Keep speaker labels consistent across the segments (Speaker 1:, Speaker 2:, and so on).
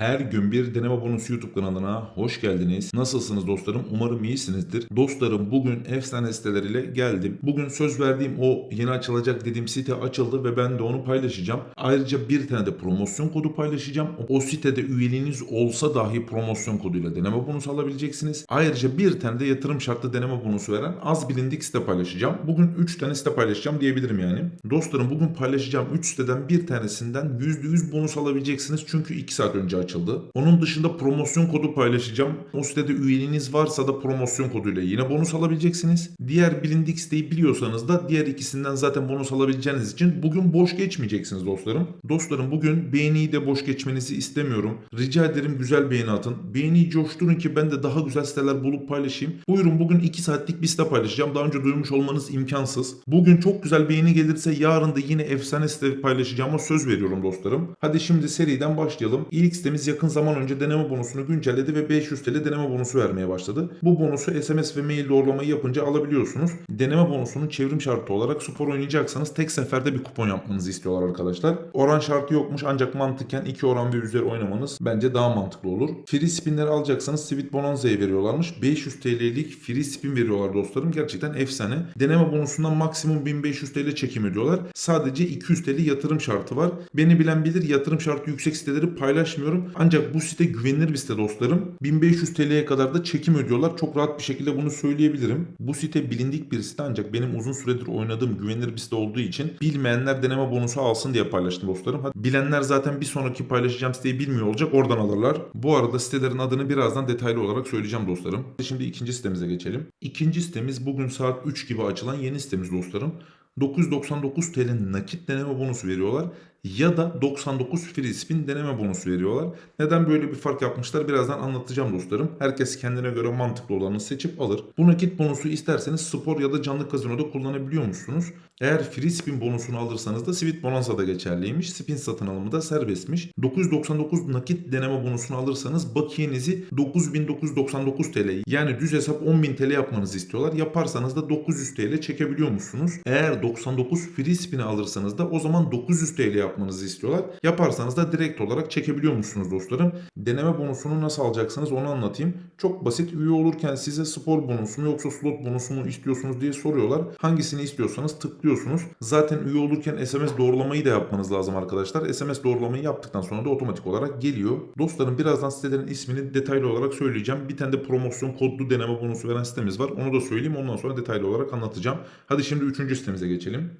Speaker 1: Her gün bir deneme bonusu YouTube kanalına hoş geldiniz. Nasılsınız dostlarım? Umarım iyisinizdir. Dostlarım bugün efsane siteleriyle geldim. Bugün söz verdiğim o yeni açılacak dediğim site açıldı ve ben de onu paylaşacağım. Ayrıca bir tane de promosyon kodu paylaşacağım. O sitede üyeliğiniz olsa dahi promosyon koduyla deneme bonusu alabileceksiniz. Ayrıca bir tane de yatırım şartlı deneme bonusu veren az bilindik site paylaşacağım. Bugün 3 tane site paylaşacağım diyebilirim yani. Dostlarım bugün paylaşacağım 3 siteden bir tanesinden %100 bonus alabileceksiniz. Çünkü 2 saat önce açıldı. Onun dışında promosyon kodu paylaşacağım. O sitede üyeliğiniz varsa da promosyon koduyla yine bonus alabileceksiniz. Diğer bilindik siteyi biliyorsanız da diğer ikisinden zaten bonus alabileceğiniz için bugün boş geçmeyeceksiniz dostlarım. Dostlarım bugün beğeniyi de boş geçmenizi istemiyorum. Rica ederim güzel beğeni atın. Beğeniyi coşturun ki ben de daha güzel siteler bulup paylaşayım. Buyurun bugün 2 saatlik bir site paylaşacağım. Daha önce duymuş olmanız imkansız. Bugün çok güzel beğeni gelirse yarın da yine efsane site paylaşacağıma söz veriyorum dostlarım. Hadi şimdi seriden başlayalım. İlk sitemiz yakın zaman önce deneme bonusunu güncelledi ve 500 TL deneme bonusu vermeye başladı. Bu bonusu SMS ve mail doğrulamayı yapınca alabiliyorsunuz. Deneme bonusunun çevrim şartı olarak spor oynayacaksanız tek seferde bir kupon yapmanızı istiyorlar arkadaşlar. Oran şartı yokmuş ancak mantıken 2 oran ve üzeri oynamanız bence daha mantıklı olur. Free spinleri alacaksanız Sweet Bonanza'ya veriyorlarmış. 500 TL'lik free spin veriyorlar dostlarım. Gerçekten efsane. Deneme bonusundan maksimum 1500 TL çekim ödüyorlar. Sadece 200 TL yatırım şartı var. Beni bilen bilir yatırım şartı yüksek siteleri paylaşmıyorum. Ancak bu site güvenilir bir site dostlarım. 1500 TL'ye kadar da çekim ödüyorlar. Çok rahat bir şekilde bunu söyleyebilirim. Bu site bilindik bir site ancak benim uzun süredir oynadığım güvenilir bir site olduğu için bilmeyenler deneme bonusu alsın diye paylaştım dostlarım. Hadi bilenler zaten bir sonraki paylaşacağım siteyi bilmiyor olacak oradan alırlar. Bu arada sitelerin adını birazdan detaylı olarak söyleyeceğim dostlarım. Şimdi ikinci sitemize geçelim. İkinci sitemiz bugün saat 3 gibi açılan yeni sitemiz dostlarım. 999 TL nakit deneme bonusu veriyorlar ya da 99 free spin deneme bonusu veriyorlar. Neden böyle bir fark yapmışlar birazdan anlatacağım dostlarım. Herkes kendine göre mantıklı olanı seçip alır. Bu nakit bonusu isterseniz spor ya da canlı kazinoda kullanabiliyor musunuz? Eğer free spin bonusunu alırsanız da Sweet Bonanza da geçerliymiş. Spin satın alımı da serbestmiş. 999 nakit deneme bonusunu alırsanız bakiyenizi 9999 TL yani düz hesap 10.000 TL yapmanızı istiyorlar. Yaparsanız da 900 TL çekebiliyor musunuz? Eğer 99 free spin'i alırsanız da o zaman 900 TL yapmanızı istiyorlar. Yaparsanız da direkt olarak çekebiliyor musunuz dostlarım? Deneme bonusunu nasıl alacaksınız onu anlatayım. Çok basit üye olurken size spor bonusu mu yoksa slot bonusu mu istiyorsunuz diye soruyorlar. Hangisini istiyorsanız tıklıyorsunuz. Zaten üye olurken SMS doğrulamayı da yapmanız lazım arkadaşlar. SMS doğrulamayı yaptıktan sonra da otomatik olarak geliyor. Dostlarım birazdan sitelerin ismini detaylı olarak söyleyeceğim. Bir tane de promosyon kodlu deneme bonusu veren sitemiz var. Onu da söyleyeyim ondan sonra detaylı olarak anlatacağım. Hadi şimdi üçüncü sitemize geçelim.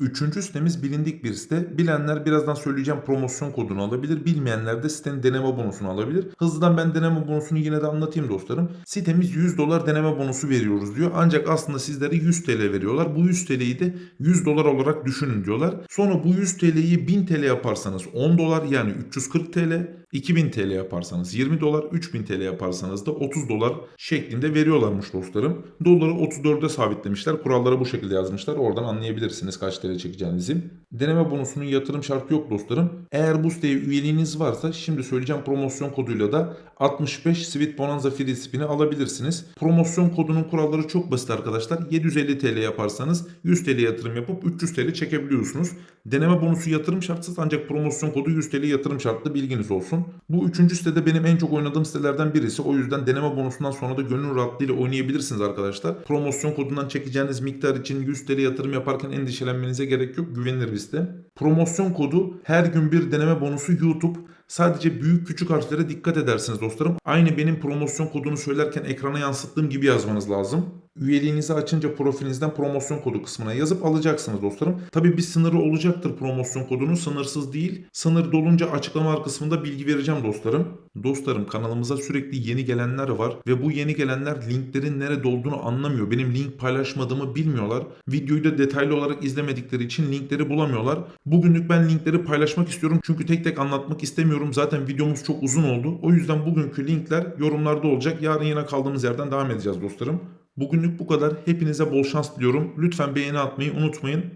Speaker 1: Üçüncü sitemiz bilindik bir site. Bilenler birazdan söyleyeceğim promosyon kodunu alabilir. Bilmeyenler de sitenin deneme bonusunu alabilir. Hızlıdan ben deneme bonusunu yine de anlatayım dostlarım. Sitemiz 100 dolar deneme bonusu veriyoruz diyor. Ancak aslında sizlere 100 TL veriyorlar. Bu 100 TL'yi de 100 dolar olarak düşünün diyorlar. Sonra bu 100 TL'yi 1000 TL yaparsanız 10 dolar yani 340 TL. 2000 TL yaparsanız 20 dolar, 3000 TL yaparsanız da 30 dolar şeklinde veriyorlarmış dostlarım. Doları 34'e sabitlemişler. Kuralları bu şekilde yazmışlar. Oradan anlayabilirsiniz kaç TL çekeceğinizi. Deneme bonusunun yatırım şartı yok dostlarım. Eğer bu siteye üyeliğiniz varsa şimdi söyleyeceğim promosyon koduyla da 65 Sweet Bonanza Free Spin'i alabilirsiniz. Promosyon kodunun kuralları çok basit arkadaşlar. 750 TL yaparsanız 100 TL yatırım yapıp 300 TL çekebiliyorsunuz. Deneme bonusu yatırım şartsız ancak promosyon kodu 100 TL yatırım şartlı bilginiz olsun. Bu üçüncü sitede benim en çok oynadığım sitelerden birisi. O yüzden deneme bonusundan sonra da gönül rahatlığıyla oynayabilirsiniz arkadaşlar. Promosyon kodundan çekeceğiniz miktar için 100 TL yatırım yaparken endişelenmenize gerek yok. Güvenilir bir site. Promosyon kodu her gün bir deneme bonusu YouTube. Sadece büyük küçük harflere dikkat edersiniz dostlarım. Aynı benim promosyon kodunu söylerken ekrana yansıttığım gibi yazmanız lazım. Üyeliğinizi açınca profilinizden promosyon kodu kısmına yazıp alacaksınız dostlarım. Tabi bir sınırı olacaktır promosyon kodunun sınırsız değil. Sınır dolunca açıklama kısmında bilgi vereceğim dostlarım. Dostlarım kanalımıza sürekli yeni gelenler var ve bu yeni gelenler linklerin nerede olduğunu anlamıyor. Benim link paylaşmadığımı bilmiyorlar. Videoyu da detaylı olarak izlemedikleri için linkleri bulamıyorlar. Bugünlük ben linkleri paylaşmak istiyorum çünkü tek tek anlatmak istemiyorum. Zaten videomuz çok uzun oldu. O yüzden bugünkü linkler yorumlarda olacak. Yarın yine kaldığımız yerden devam edeceğiz dostlarım. Bugünlük bu kadar. Hepinize bol şans diliyorum. Lütfen beğeni atmayı unutmayın.